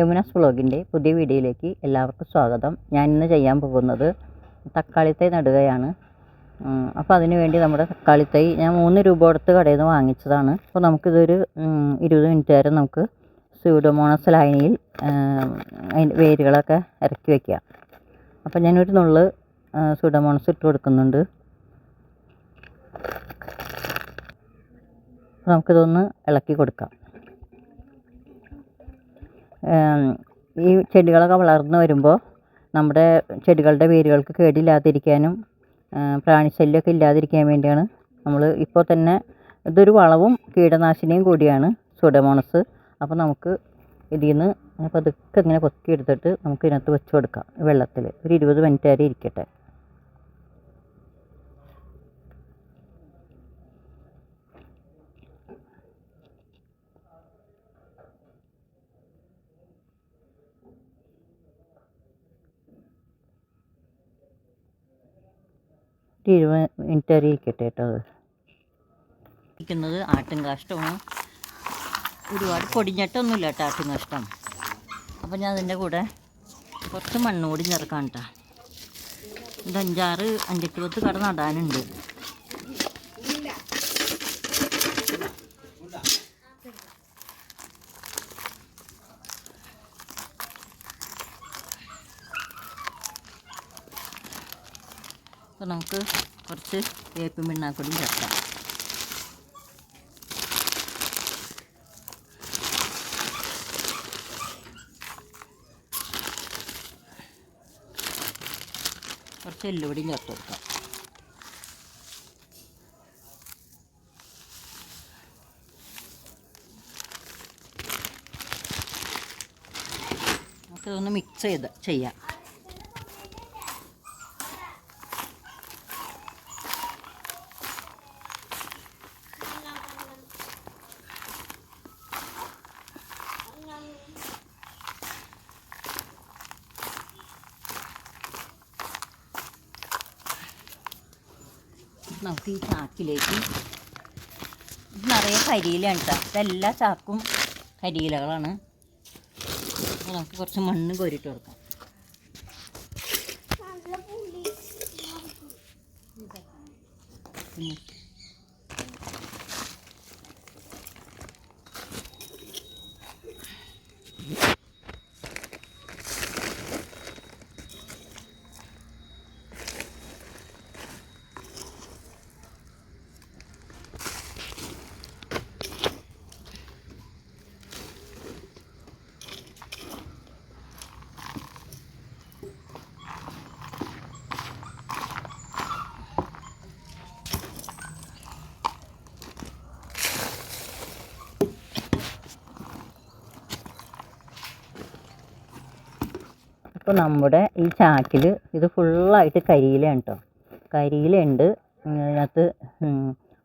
യമുനാസ് വ്ളോഗിന്റെ പുതിയ വീഡിയോയിലേക്ക് എല്ലാവർക്കും സ്വാഗതം. ഞാൻ ഇന്ന് ചെയ്യാൻ പോകുന്നത് തക്കാളി തൈ നടുകയാണ് അപ്പോൾ അതിന് വേണ്ടി നമ്മുടെ തക്കാളി തൈ ഞാൻ മൂന്ന് രൂപ കൊടുത്ത് കടയിൽ നിന്ന് വാങ്ങിച്ചതാണ്. അപ്പോൾ നമുക്കിതൊരു ഇരുപത് മിനിറ്റ് നേരം നമുക്ക് സ്യൂഡോമോണസ് ലായനിയിൽ അതിന്റെ വേരുകളൊക്കെ ഇറക്കി വയ്ക്കുക അപ്പോൾ ഞാനൊരു നുള്ള് സ്യൂഡോമോണസ് ഇട്ട് കൊടുക്കുന്നുണ്ട്. നമുക്കിതൊന്ന് ഇളക്കി കൊടുക്കാം. ഈ ചെടികളൊക്കെ വളർന്നു വരുമ്പോൾ നമ്മുടെ ചെടികളുടെ വേരുകൾക്ക് കേടില്ലാതിരിക്കാനും പ്രാണിശല്യമൊക്കെ ഇല്ലാതിരിക്കാൻ വേണ്ടിയാണ് നമ്മൾ ഇപ്പോൾ തന്നെ ഇതൊരു വളവും കീടനാശിനിയും കൂടിയാണ് സുഡമോണസ്. അപ്പോൾ നമുക്ക് ഇതിൽ നിന്ന് പതുക്കെ ഇങ്ങനെ പൊക്കി എടുത്തിട്ട് നമുക്ക് ഇതിനകത്ത് വെച്ച് കൊടുക്കാം വെള്ളത്തിൽ. ഒരു ഇരുപത് മിനിറ്റ് വരെ ഇരിക്കട്ടെ. ഒരു ഇരുപത് മിനിറ്റ് വരെ ഇരിക്കട്ടെ കേട്ടോ അത്. ഇരിക്കുന്നത് ആട്ടും കാഷ്ടമാണ്. ഒരുപാട് പൊടിഞ്ഞിട്ടൊന്നുമില്ല കേട്ടോ ആട്ടും കാഷ്ടം. അപ്പോൾ ഞാൻ അതിന്റെ കൂടെ കുറച്ച് മണ്ണോടി ചേർക്കാം കേട്ടോ. ഇത് അഞ്ചാറ് അഞ്ചെട്ട് പത്ത് കട നടാനുണ്ട് അപ്പോൾ നമുക്ക് കുറച്ച് വേപ്പും പിണ്ണാക്കൊടിയും ചേർക്കാം. കുറച്ച് എല്ലുപൊടിയും ചേർത്ത് കൊടുക്കാം. നമുക്കിതൊന്ന് മിക്സ് ചെയ്ത് ചെയ്യാം. നമുക്ക് ഈ ചാക്കിലേക്ക്. നിറയെ കരിയിലാണ് കേട്ടോ ഇതെല്ലാ ചാക്കും കരിയിലകളാണ്. നമുക്ക് കുറച്ച് മണ്ണ് കോരിട്ട് കൊടുക്കാം. പിന്നെ അപ്പോൾ നമ്മുടെ ഈ ചാക്കിൽ ഇത് ഫുള്ളായിട്ട് കരിയിലാണ് കേട്ടോ കരിയിലുണ്ട് അതിനകത്ത്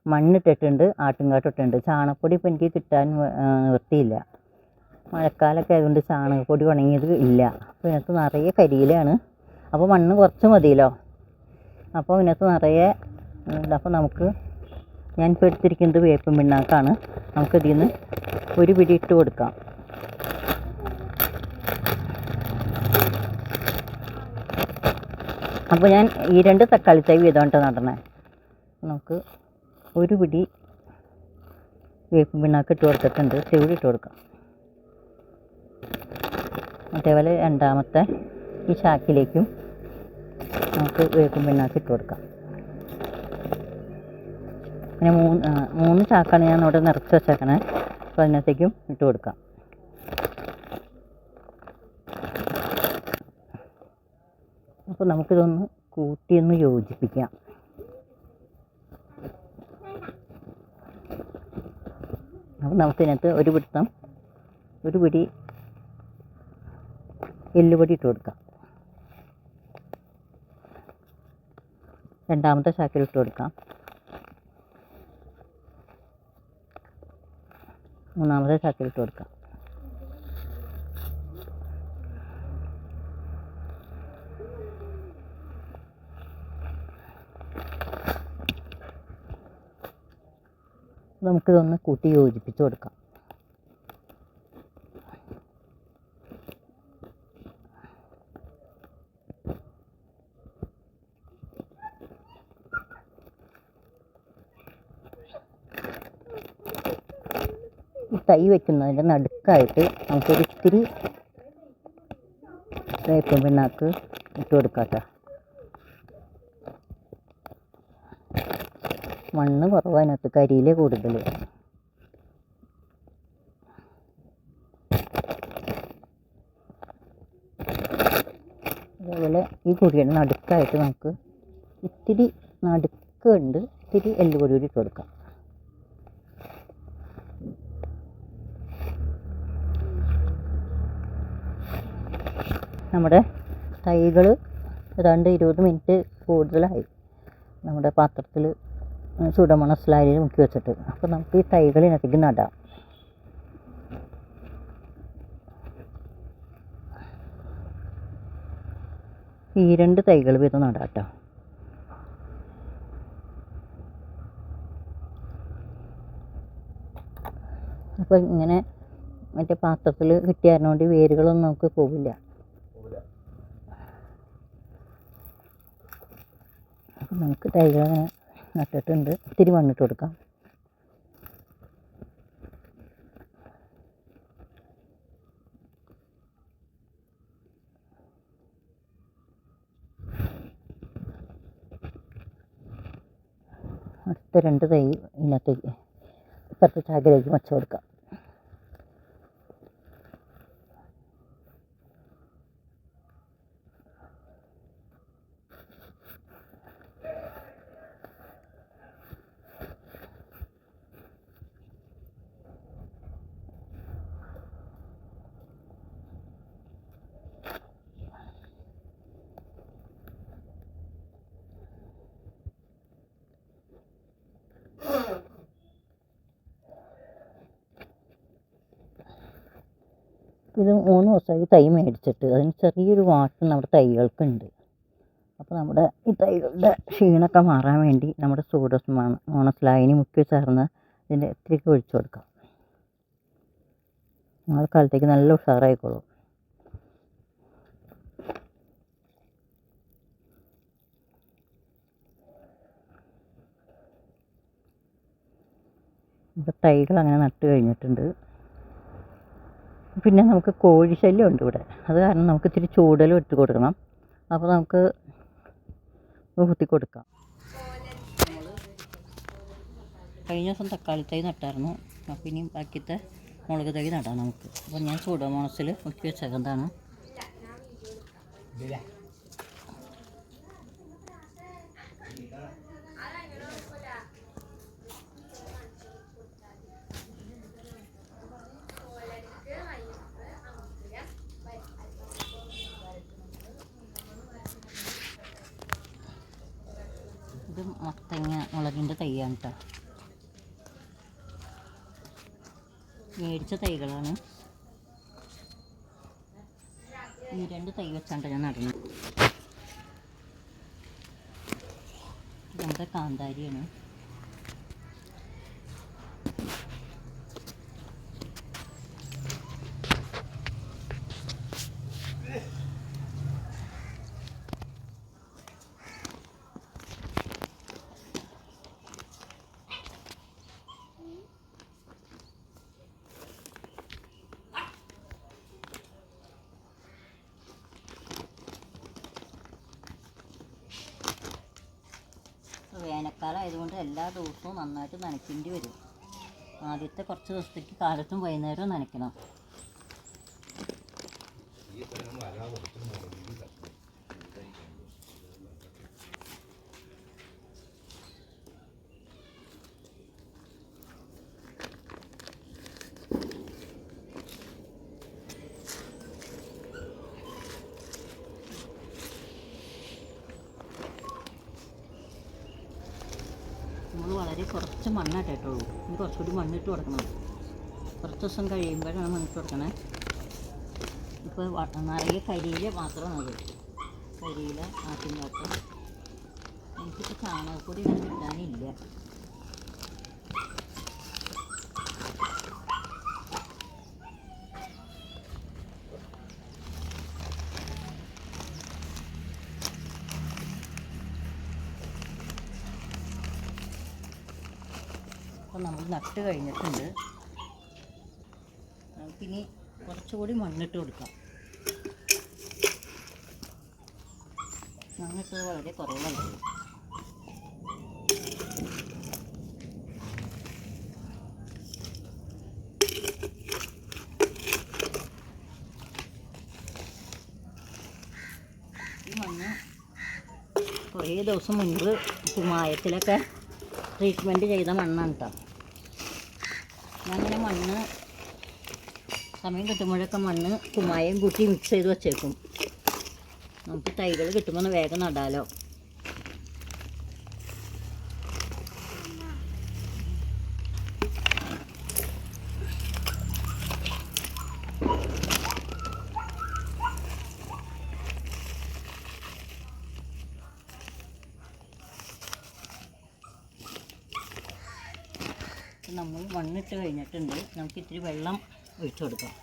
മണ്ണിട്ടിട്ടുണ്ട് ആട്ടുംകാട്ടിട്ടുണ്ട്. ചാണകപ്പൊടി ഇപ്പോൾ എനിക്ക് കിട്ടാൻ നിർത്തിയില്ല മഴക്കാലമൊക്കെ ആയതുകൊണ്ട് ചാണകപ്പൊടി ഉണങ്ങിയത് ഇല്ല. അപ്പോൾ ഇതിനകത്ത് നിറയെ കരിയിലാണ് അപ്പോൾ മണ്ണ് കുറച്ച് മതിയല്ലോ? അപ്പോൾ ഇതിനകത്ത് നിറയെ അപ്പോൾ നമുക്ക് ഞാൻ ഇപ്പോൾ എടുത്തിരിക്കുന്നത് വേപ്പും പിണ്ണാക്കാണ്. നമുക്കിതിൽ നിന്ന് ഒരു പിടി ഇട്ട് കൊടുക്കാം. അപ്പോൾ ഞാൻ ഈ രണ്ട് തക്കാളി തൈ വീതമായിട്ട് നടന്നത് നമുക്ക് ഒരു പിടി വേപ്പ് പിണ്ണാക്ക് ഇട്ട് കൊടുത്തിട്ടുണ്ട്. ചെവിടി ഇട്ട് കൊടുക്കാം. അതേപോലെ രണ്ടാമത്തെ ഈ ചാക്കിലേക്കും നമുക്ക് വേപ്പും പിണ്ണാക്ക് ഇട്ട് കൊടുക്കാം. പിന്നെ മൂന്ന് മൂന്ന് ചാക്കാണ് ഞാൻ അവിടെ നിറച്ച് വെച്ചേക്കണേ. അപ്പോൾ അതിനകത്തേക്കും ഇട്ട് കൊടുക്കാം. അപ്പോൾ നമുക്കിതൊന്ന് കൂട്ടിയൊന്ന് യോജിപ്പിക്കാം. അപ്പോൾ നമുക്കിതിനകത്ത് ഒരു പിടുത്തം ഒരു പിടി എല്ലുപൊടി ഇട്ട് കൊടുക്കാം. രണ്ടാമത്തെ ചാക്കിൽ ഇട്ട് കൊടുക്കാം. മൂന്നാമത്തെ ചാക്കിൽ ഇട്ട് കൊടുക്കാം. നമുക്കിതൊന്ന് കൂട്ടി യോജിപ്പിച്ച് കൊടുക്കാം. തൈ വെക്കുന്നതിന്റെ നടുക്കായിട്ട് നമുക്കൊരിത്തിരി വേപ്പം പിണ്ണാക്ക് ഇട്ട് കൊടുക്കാം കേട്ടോ. മണ്ണ് കുറവ് അതിനകത്ത് കരിയിലെ കൂടുതൽ. അതേപോലെ ഈ കുഴിയുടെ നടുക്കായിട്ട് നമുക്ക് ഇത്തിരി നടുക്ക് ഉണ്ട് ഇത്തിരി എല്ലുപൊടി കൂടി ഇട്ട് കൊടുക്കാം. നമ്മുടെ തൈകൾ ഏതാണ്ട് ഇരുപത് മിനിറ്റ് കൂടുതലായി. നമ്മുടെ പാത്രത്തിൽ ചുടമണ സ്ലാരിൽ മുക്കി വെച്ചിട്ട്. അപ്പോൾ നമുക്ക് ഈ തൈകൾ ഇതിനകത്തേക്ക് നടാം. ഈ രണ്ട് തൈകൾ വീതം നടാം കേട്ടോ അപ്പോൾ ഇങ്ങനെ മറ്റേ പാത്രത്തിൽ കിട്ടിയായിരുന്നോണ്ട് വേരുകളൊന്നും നമുക്ക് പോവില്ല. നമുക്ക് തൈകൾ അങ്ങനെ നട്ടിട്ടുണ്ട്. ഇത്തിരി മണ്ണിട്ട് കൊടുക്കാം. അടുത്ത രണ്ട് തൈ ഇതിനകത്തേക്ക് ഇപ്പുറത്തെ ചാക്കിലേക്ക് വച്ച് കൊടുക്കാം. ഇത് മൂന്ന് ദിവസമായി തൈ മേടിച്ചിട്ട്. അതിന് ചെറിയൊരു വാട്ടം നമ്മുടെ തൈകൾക്കുണ്ട്. അപ്പോൾ നമ്മുടെ ഈ തൈകളുടെ ക്ഷീണമൊക്കെ മാറാൻ വേണ്ടി നമ്മുടെ സൂഡോസ് മോണസ്ലായിനി മുക്കി ചേർന്ന് ഇതിന്റെ ഇത്തിരിക്ക് ഒഴിച്ചു കൊടുക്കാം. നാളെ കാലത്തേക്ക് നല്ല ഉഷാറായിക്കോളും. ഇപ്പം തൈകൾ അങ്ങനെ നട്ട് കഴിഞ്ഞിട്ടുണ്ട്. പിന്നെ നമുക്ക് കോഴി ശല്യം ഉണ്ട് ഇവിടെ. അത് കാരണം നമുക്ക് ഇത്തിരി ചൂടലും ഇട്ട് കൊടുക്കണം. അപ്പോൾ നമുക്ക് കുത്തി കൊടുക്കാം. കഴിഞ്ഞ ദിവസം തക്കാളി തൈ നട്ടായിരുന്നു. അപ്പോൾ ഇനി ബാക്കിയത്തെ മുളക് തൈ നടാം നമുക്ക്. അപ്പോൾ ഞാൻ ചൂടമോണസിൽ മുക്കി വെച്ചേക്കുന്നതാണ് ഇത് മത്തങ്ങ മുളകിന്റെ തൈയാണ് കേട്ടോ മേടിച്ച തൈകളാണ്. ഈ രണ്ട് തൈ വെച്ചാണ്ട് ഞാൻ നടന്നു. നമ്മുടെ കാന്താരിയാണ്? വേനൽക്കാലം ആയതുകൊണ്ട് എല്ലാ ദിവസവും നന്നായിട്ട് നനയ്ക്കേണ്ടി വരും. ആദ്യത്തെ കുറച്ച് ദിവസത്തേക്ക് കാലത്തും വൈകുന്നേരവും നനയ്ക്കണം നമ്മൾ വളരെ കുറച്ച് മണ്ണായിട്ട് ഇട്ടുള്ളൂ ഇനി കുറച്ചുകൂടി മണ്ണിട്ട് കൊടുക്കണം. കുറച്ച് ദിവസം കഴിയുമ്പോഴാണ് മണ്ണിട്ട് കൊടുക്കണേ. ഇപ്പോൾ നിറയെ കരിയില മാത്രം മതി. കരിയില ആട്ടിൻകാട്ട് എനിക്കിപ്പോൾ ചാണകപ്പൊടി ഇങ്ങനെ കിട്ടാനില്ല. നട്ട് കഴിഞ്ഞിട്ടുണ്ട്. പിന്നെ കുറച്ചുകൂടി മണ്ണിട്ട് കൊടുക്കാം. മണ്ണിട്ട് വളരെ കുറവാണ്. കുറേ ദിവസം മുൻപ് കുമായത്തിലൊക്കെ ട്രീറ്റ്മെന്റ് ചെയ്ത മണ്ണാണ് കേട്ടോ അങ്ങനെ മണ്ണ് സമയം കിട്ടുമ്പോഴൊക്കെ മണ്ണ് കുമ്മായം കൂട്ടി മിക്സ് ചെയ്ത് വച്ചേക്കും. നമുക്ക് തൈകൾ കിട്ടുമ്പോൾ വേഗം നടാലോ നമ്മൾ മണ്ണിട്ട് കഴിഞ്ഞിട്ടുണ്ട് നമുക്ക് ഇത്തിരി വെള്ളം ഒഴിച്ചു കൊടുക്കാം.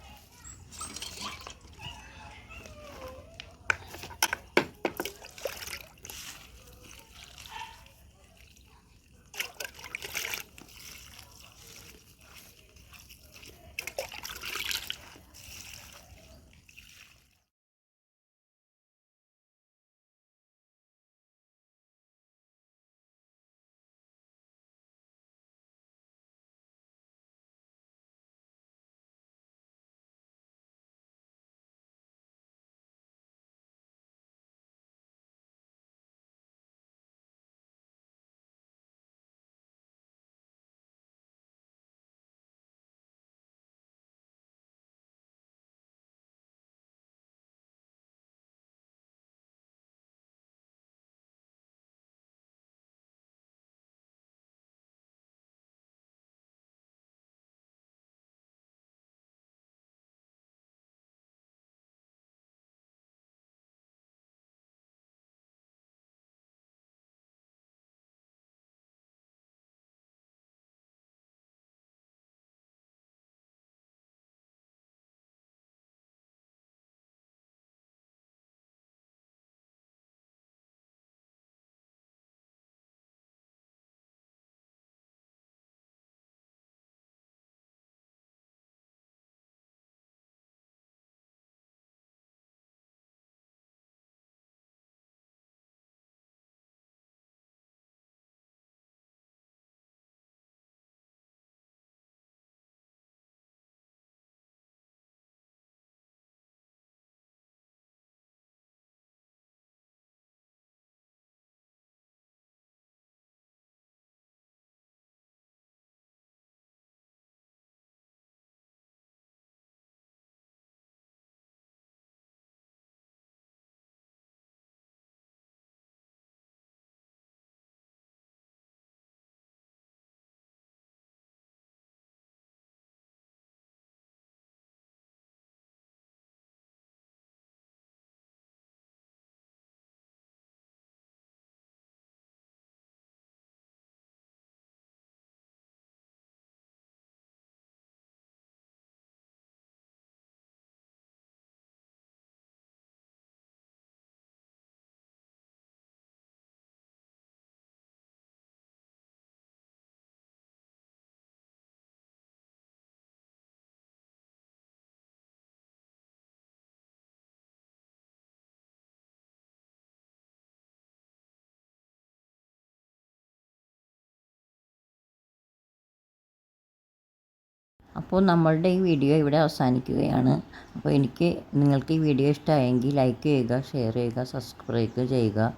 അപ്പോൾ നമ്മളുടെ ഈ വീഡിയോ ഇവിടെ അവസാനിക്കുകയാണ്. അപ്പോൾ എനിക്ക് നിങ്ങൾക്ക് ഈ വീഡിയോ ഇഷ്ടമായെങ്കിൽ ലൈക്ക് ചെയ്യുക ഷെയർ ചെയ്യുക സബ്സ്ക്രൈബ് ചെയ്യുക.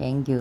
താങ്ക്